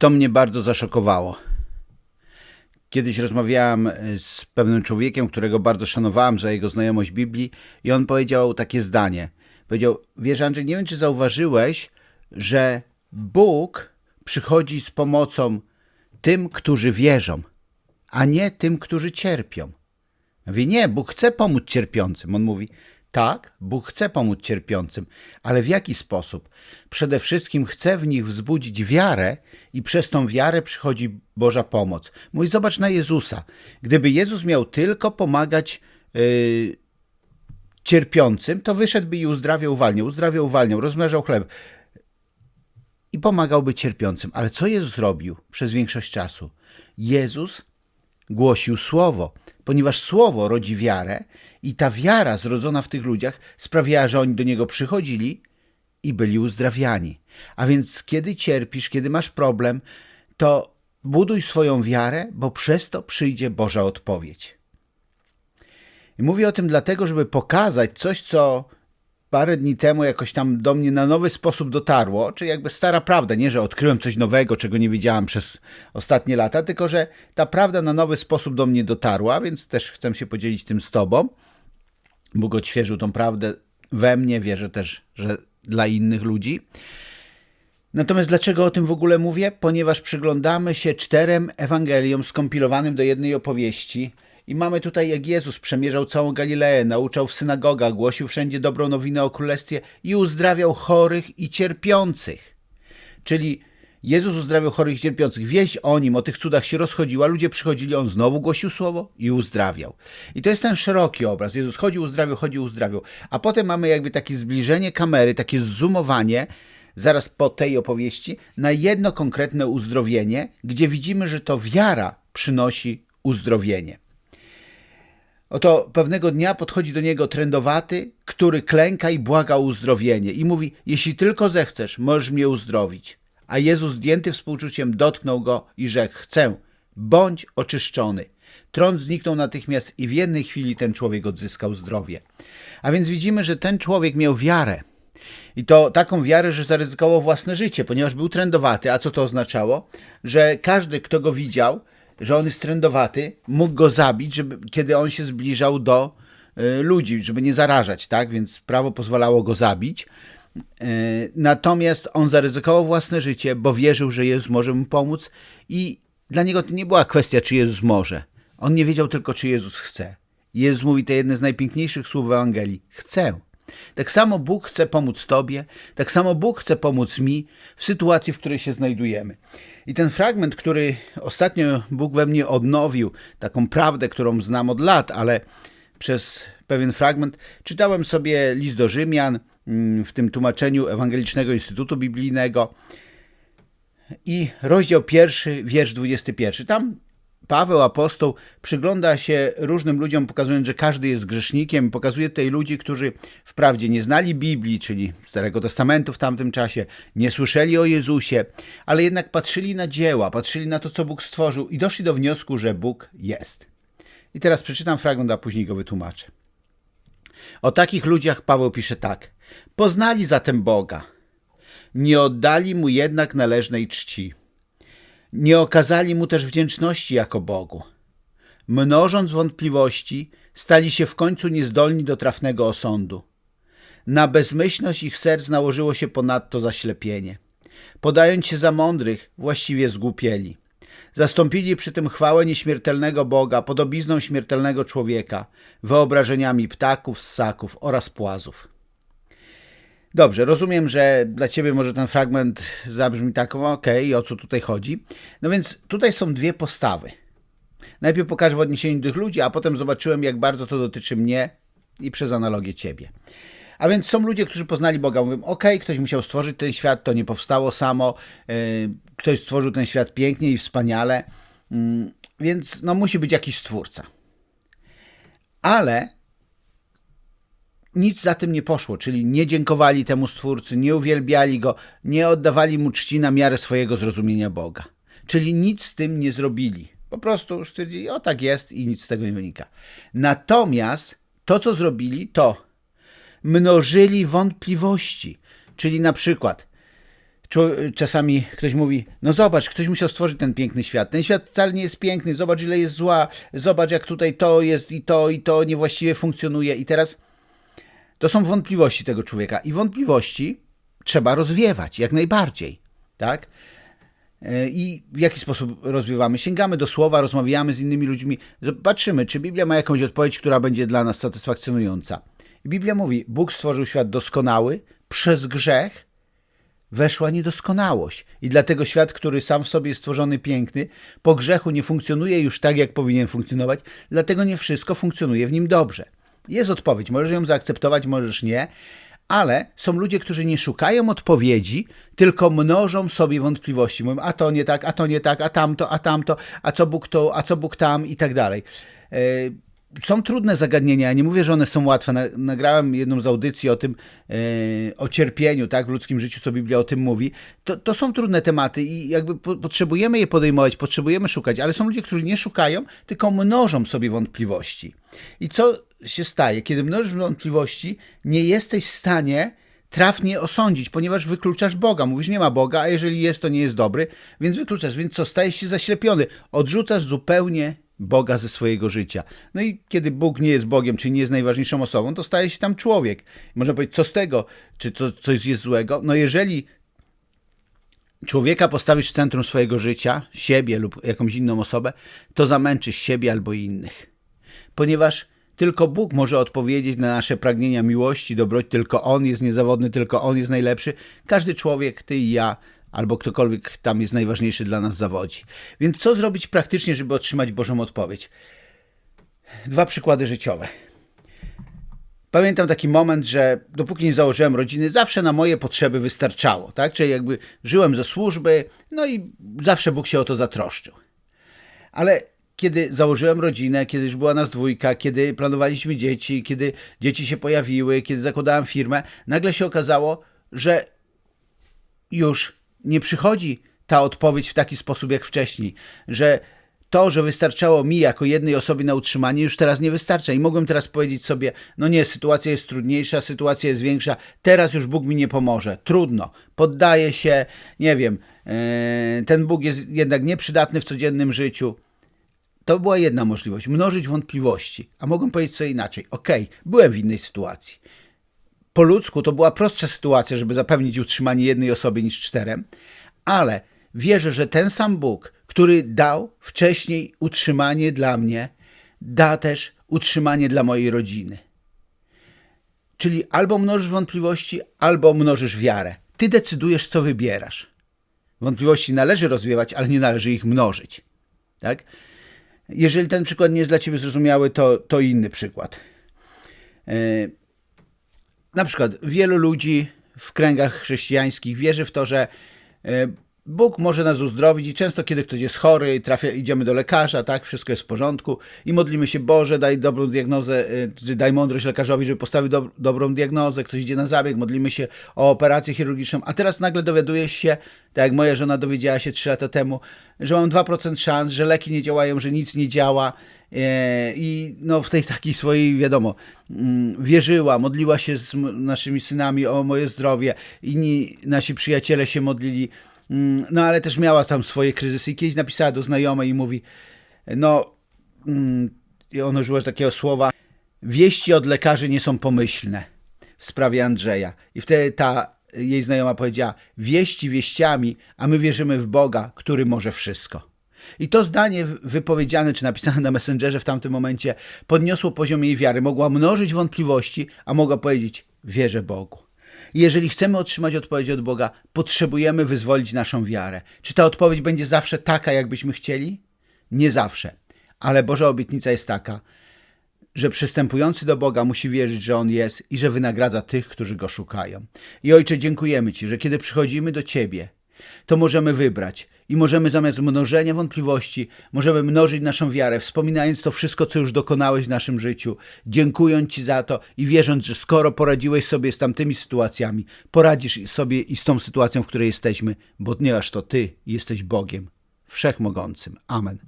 To mnie bardzo zaszokowało. Kiedyś rozmawiałem e, z pewnym człowiekiem, którego bardzo szanowałem za jego znajomość Biblii, i on powiedział takie zdanie. Powiedział: Wiesz, Andrzej, nie wiem, czy zauważyłeś, że Bóg przychodzi z pomocą tym, którzy wierzą, a nie tym, którzy cierpią. Ja Mówię, nie, Bóg chce pomóc cierpiącym. On mówi, tak, Bóg chce pomóc cierpiącym, ale w jaki sposób? Przede wszystkim chce w nich wzbudzić wiarę i przez tą wiarę przychodzi Boża pomoc. Mój, zobacz na Jezusa. Gdyby Jezus miał tylko pomagać yy, cierpiącym, to wyszedłby i uzdrawiał, uwalniał, uzdrawiał, uwalniał, rozmnażał chleb i pomagałby cierpiącym. Ale co Jezus robił przez większość czasu? Jezus głosił słowo, ponieważ słowo rodzi wiarę i ta wiara zrodzona w tych ludziach sprawiała, że oni do niego przychodzili i byli uzdrawiani. A więc kiedy cierpisz, kiedy masz problem, to buduj swoją wiarę, bo przez to przyjdzie Boża odpowiedź. I mówię o tym dlatego, żeby pokazać coś, co parę dni temu jakoś tam do mnie na nowy sposób dotarło, czy jakby stara prawda, nie, że odkryłem coś nowego, czego nie wiedziałem przez ostatnie lata, tylko że ta prawda na nowy sposób do mnie dotarła, więc też chcę się podzielić tym z Tobą. Bóg odświeżył tą prawdę we mnie, wierzę też, że dla innych ludzi. Natomiast dlaczego o tym w ogóle mówię? Ponieważ przyglądamy się czterem Ewangeliom skompilowanym do jednej opowieści i mamy tutaj, jak Jezus przemierzał całą Galileę, nauczał w synagogach, głosił wszędzie dobrą nowinę o królestwie i uzdrawiał chorych i cierpiących. Czyli Jezus uzdrawiał chorych i cierpiących. Wieść o nim, o tych cudach się rozchodziła, ludzie przychodzili, on znowu głosił słowo i uzdrawiał. I to jest ten szeroki obraz. Jezus chodził, uzdrawiał, chodził, uzdrawiał. A potem mamy jakby takie zbliżenie kamery, takie zoomowanie zaraz po tej opowieści na jedno konkretne uzdrowienie, gdzie widzimy, że to wiara przynosi uzdrowienie. Oto pewnego dnia podchodzi do niego trędowaty, który klęka i błaga o uzdrowienie i mówi: Jeśli tylko zechcesz, możesz mnie uzdrowić. A Jezus, zdjęty współczuciem, dotknął go i rzekł: Chcę, bądź oczyszczony. Trąd zniknął natychmiast i w jednej chwili ten człowiek odzyskał zdrowie. A więc widzimy, że ten człowiek miał wiarę. I to taką wiarę, że zaryzykował własne życie, ponieważ był trędowaty. A co to oznaczało? Że każdy, kto go widział, że on jest trędowaty, mógł go zabić, żeby, kiedy on się zbliżał do y, ludzi, żeby nie zarażać, tak? Więc prawo pozwalało go zabić. Y, natomiast on zaryzykował własne życie, bo wierzył, że Jezus może mu pomóc i dla niego to nie była kwestia, czy Jezus może. On nie wiedział tylko, czy Jezus chce. Jezus mówi te jedne z najpiękniejszych słów w Ewangelii. Chcę. Tak samo Bóg chce pomóc Tobie, tak samo Bóg chce pomóc mi w sytuacji, w której się znajdujemy. I ten fragment, który ostatnio Bóg we mnie odnowił, taką prawdę, którą znam od lat, ale przez pewien fragment czytałem sobie list do Rzymian mm, w tym tłumaczeniu Ewangelicznego Instytutu Biblijnego i rozdział pierwszy, wiersz 21. Tam Paweł, apostoł, przygląda się różnym ludziom, pokazując, że każdy jest grzesznikiem. Pokazuje tutaj ludzi, którzy wprawdzie nie znali Biblii, czyli Starego Testamentu w tamtym czasie, nie słyszeli o Jezusie, ale jednak patrzyli na dzieła, patrzyli na to, co Bóg stworzył i doszli do wniosku, że Bóg jest. I teraz przeczytam fragment, a później go wytłumaczę. O takich ludziach Paweł pisze tak. Poznali zatem Boga. Nie oddali mu jednak należnej czci nie okazali mu też wdzięczności jako Bogu. Mnożąc wątpliwości, stali się w końcu niezdolni do trafnego osądu. Na bezmyślność ich serc nałożyło się ponadto zaślepienie. Podając się za mądrych, właściwie zgłupieli. Zastąpili przy tym chwałę nieśmiertelnego Boga podobizną śmiertelnego człowieka, wyobrażeniami ptaków, ssaków oraz płazów. Dobrze, rozumiem, że dla ciebie może ten fragment zabrzmi tak, okej, okay, o co tutaj chodzi. No więc tutaj są dwie postawy. Najpierw pokażę w odniesieniu do tych ludzi, a potem zobaczyłem, jak bardzo to dotyczy mnie i przez analogię ciebie. A więc są ludzie, którzy poznali Boga, mówią, ok, ktoś musiał stworzyć ten świat, to nie powstało samo, yy, ktoś stworzył ten świat pięknie i wspaniale, yy, więc no musi być jakiś stwórca. Ale nic za tym nie poszło, czyli nie dziękowali temu Stwórcy, nie uwielbiali Go, nie oddawali Mu czci na miarę swojego zrozumienia Boga. Czyli nic z tym nie zrobili. Po prostu stwierdzili, o tak jest i nic z tego nie wynika. Natomiast to, co zrobili, to mnożyli wątpliwości. Czyli na przykład, Czasami ktoś mówi, no zobacz, ktoś musiał stworzyć ten piękny świat. Ten świat wcale nie jest piękny, zobacz ile jest zła, zobacz jak tutaj to jest i to i to niewłaściwie funkcjonuje. I teraz to są wątpliwości tego człowieka. I wątpliwości trzeba rozwiewać jak najbardziej, tak? E, I w jaki sposób rozwiewamy? Sięgamy do słowa, rozmawiamy z innymi ludźmi, patrzymy, czy Biblia ma jakąś odpowiedź, która będzie dla nas satysfakcjonująca. Biblia mówi: Bóg stworzył świat doskonały, przez grzech weszła niedoskonałość. I dlatego świat, który sam w sobie jest stworzony piękny, po grzechu nie funkcjonuje już tak, jak powinien funkcjonować, dlatego nie wszystko funkcjonuje w nim dobrze. Jest odpowiedź, możesz ją zaakceptować, możesz nie, ale są ludzie, którzy nie szukają odpowiedzi, tylko mnożą sobie wątpliwości. Mówią, a to nie tak, a to nie tak, a tamto, a tamto, a co Bóg to, a co Bóg tam i tak dalej. Są trudne zagadnienia, ja nie mówię, że one są łatwe. Nagrałem jedną z audycji o tym, e, o cierpieniu, tak, w ludzkim życiu, co Biblia o tym mówi. To, to są trudne tematy i jakby po, potrzebujemy je podejmować, potrzebujemy szukać, ale są ludzie, którzy nie szukają, tylko mnożą sobie wątpliwości. I co się staje? Kiedy mnożysz wątpliwości, nie jesteś w stanie trafnie osądzić, ponieważ wykluczasz Boga. Mówisz, nie ma Boga, a jeżeli jest, to nie jest dobry, więc wykluczasz. Więc co, stajesz się zaślepiony. Odrzucasz zupełnie Boga ze swojego życia. No i kiedy Bóg nie jest Bogiem, czyli nie jest najważniejszą osobą, to staje się tam człowiek. Można powiedzieć, co z tego? Czy coś jest złego? No jeżeli człowieka postawisz w centrum swojego życia, siebie lub jakąś inną osobę, to zamęczysz siebie albo innych. Ponieważ tylko Bóg może odpowiedzieć na nasze pragnienia miłości, dobroci, tylko On jest niezawodny, tylko On jest najlepszy. Każdy człowiek, ty i ja, albo ktokolwiek tam jest najważniejszy dla nas zawodzi. Więc co zrobić praktycznie, żeby otrzymać Bożą odpowiedź? Dwa przykłady życiowe. Pamiętam taki moment, że dopóki nie założyłem rodziny, zawsze na moje potrzeby wystarczało, tak? Czyli jakby żyłem ze służby, no i zawsze Bóg się o to zatroszczył. Ale kiedy założyłem rodzinę, kiedy już była nas dwójka, kiedy planowaliśmy dzieci, kiedy dzieci się pojawiły, kiedy zakładałem firmę, nagle się okazało, że już nie przychodzi ta odpowiedź w taki sposób jak wcześniej, że to, że wystarczało mi jako jednej osobie na utrzymanie, już teraz nie wystarcza. I mogłem teraz powiedzieć sobie: No nie, sytuacja jest trudniejsza, sytuacja jest większa, teraz już Bóg mi nie pomoże. Trudno, poddaję się, nie wiem, e, ten Bóg jest jednak nieprzydatny w codziennym życiu. To była jedna możliwość mnożyć wątpliwości. A mogłem powiedzieć co inaczej: okay, byłem w innej sytuacji. Po ludzku to była prostsza sytuacja, żeby zapewnić utrzymanie jednej osoby niż czterem, ale wierzę, że ten sam Bóg, który dał wcześniej utrzymanie dla mnie, da też utrzymanie dla mojej rodziny. Czyli albo mnożysz wątpliwości, albo mnożysz wiarę. Ty decydujesz, co wybierasz. Wątpliwości należy rozwiewać, ale nie należy ich mnożyć. Tak? Jeżeli ten przykład nie jest dla ciebie zrozumiały, to, to inny przykład. Yy, na przykład wielu ludzi w kręgach chrześcijańskich wierzy w to, że e, Bóg może nas uzdrowić i często, kiedy ktoś jest chory, trafia, idziemy do lekarza, tak, wszystko jest w porządku i modlimy się, Boże, daj dobrą diagnozę, e, daj mądrość lekarzowi, żeby postawił do, dobrą diagnozę, ktoś idzie na zabieg, modlimy się o operację chirurgiczną, a teraz nagle dowiadujesz się, tak jak moja żona dowiedziała się 3 lata temu, że mam 2% szans, że leki nie działają, że nic nie działa, E, I no, w tej takiej swojej, wiadomo, mm, wierzyła, modliła się z naszymi synami o moje zdrowie, inni nasi przyjaciele się modlili, no ale też miała tam swoje kryzysy i kiedyś napisała do znajomej i mówi, no, mm, i ona użyła takiego słowa, wieści od lekarzy nie są pomyślne w sprawie Andrzeja. I wtedy ta jej znajoma powiedziała, wieści wieściami, a my wierzymy w Boga, który może wszystko. I to zdanie wypowiedziane czy napisane na Messengerze w tamtym momencie podniosło poziom jej wiary. Mogła mnożyć wątpliwości, a mogła powiedzieć: Wierzę Bogu. Jeżeli chcemy otrzymać odpowiedź od Boga, potrzebujemy wyzwolić naszą wiarę. Czy ta odpowiedź będzie zawsze taka, jakbyśmy chcieli? Nie zawsze. Ale Boża obietnica jest taka, że przystępujący do Boga musi wierzyć, że On jest i że wynagradza tych, którzy Go szukają. I Ojcze, dziękujemy Ci, że kiedy przychodzimy do Ciebie, to możemy wybrać i możemy zamiast mnożenia wątpliwości, możemy mnożyć naszą wiarę, wspominając to wszystko, co już dokonałeś w naszym życiu, dziękując Ci za to i wierząc, że skoro poradziłeś sobie z tamtymi sytuacjami, poradzisz sobie i z tą sytuacją, w której jesteśmy, bo ponieważ to Ty jesteś Bogiem Wszechmogącym. Amen.